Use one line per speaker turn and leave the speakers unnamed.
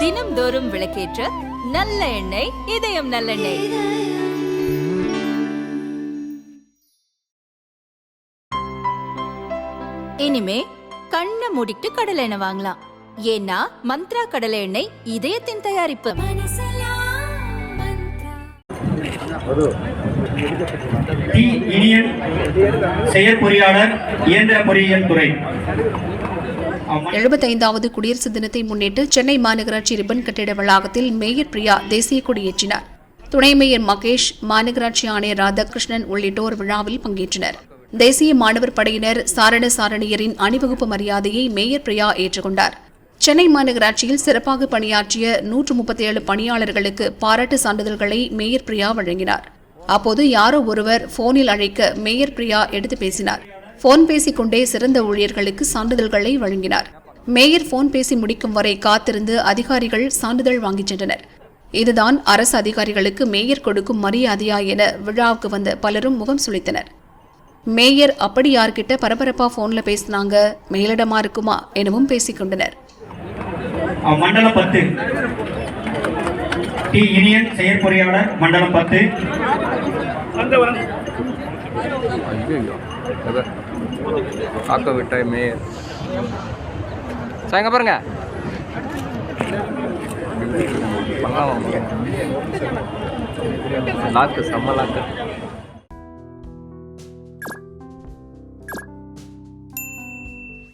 தினம்தோறும் விளக்கேற்ற நல்ல எண்ணெய் இதயம் நல்லெண்ணெய். இனிமே கண்ணை மூடிட்டு கடலை எண்ணெய் வாங்கலாம். ஏன்னா மந்த்ரா கடலை எண்ணெய் இதயத்தின் தயாரிப்பு.
செயற்பொறியாளர் இயந்திர பொறியியல் துறை.
எழுபத்தைந்தாவது குடியரசு தினத்தை முன்னிட்டு சென்னை மாநகராட்சி ரிப்பன் கட்டிட வளாகத்தில் மேயர் பிரியா தேசிய கொடியேற்றினார். துணை மேயர் மகேஷ் மாநகராட்சி ஆணையர் ராதாகிருஷ்ணன் உள்ளிட்டோர் விழாவில் பங்கேற்றனர். தேசிய மாணவர் படையினர் சாரண சாரணியரின் அணிவகுப்பு மரியாதையை மேயர் பிரியா ஏற்றுக்கொண்டார். சென்னை மாநகராட்சியில் சிறப்பாக பணியாற்றிய நூற்று முப்பத்தி ஏழு பணியாளர்களுக்கு பாராட்டு சான்றிதழ்களை மேயர் பிரியா வழங்கினார். அப்போது யாரோ ஒருவர் போனில் அழைக்க மேயர் பிரியா எடுத்து பேசினார். போன் பேசிக் கொண்டே சிறந்த ஊழியர்களுக்கு சான்றிதழ்களை வழங்கினார். மேயர் போன் பேசி முடிக்கும் வரை காத்திருந்து அதிகாரிகள் சான்றிதழ் வாங்கிச் சென்றனர். இதுதான் அரசு அதிகாரிகளுக்கு மேயர் கொடுக்கும் மரியாதையா என விழாவுக்கு வந்த பலரும் முகம் சுளித்தனர். மேயர் அப்படி யார்கிட்ட பரபரப்பா போன்ல பேசினாங்க? மேலிடமா இருக்குமா? எனவும் பேசிக் கொண்டனர்.
மண்டலம் பத்து. டி இனியன் செயற்பொறியாளர் மண்டலம் பத்து.
ஐயோ ஆக்க விட்டாய் மேயர் சார் பாருங்க. பண்ணலாம். லாக்கு செம்ம லாக்கு.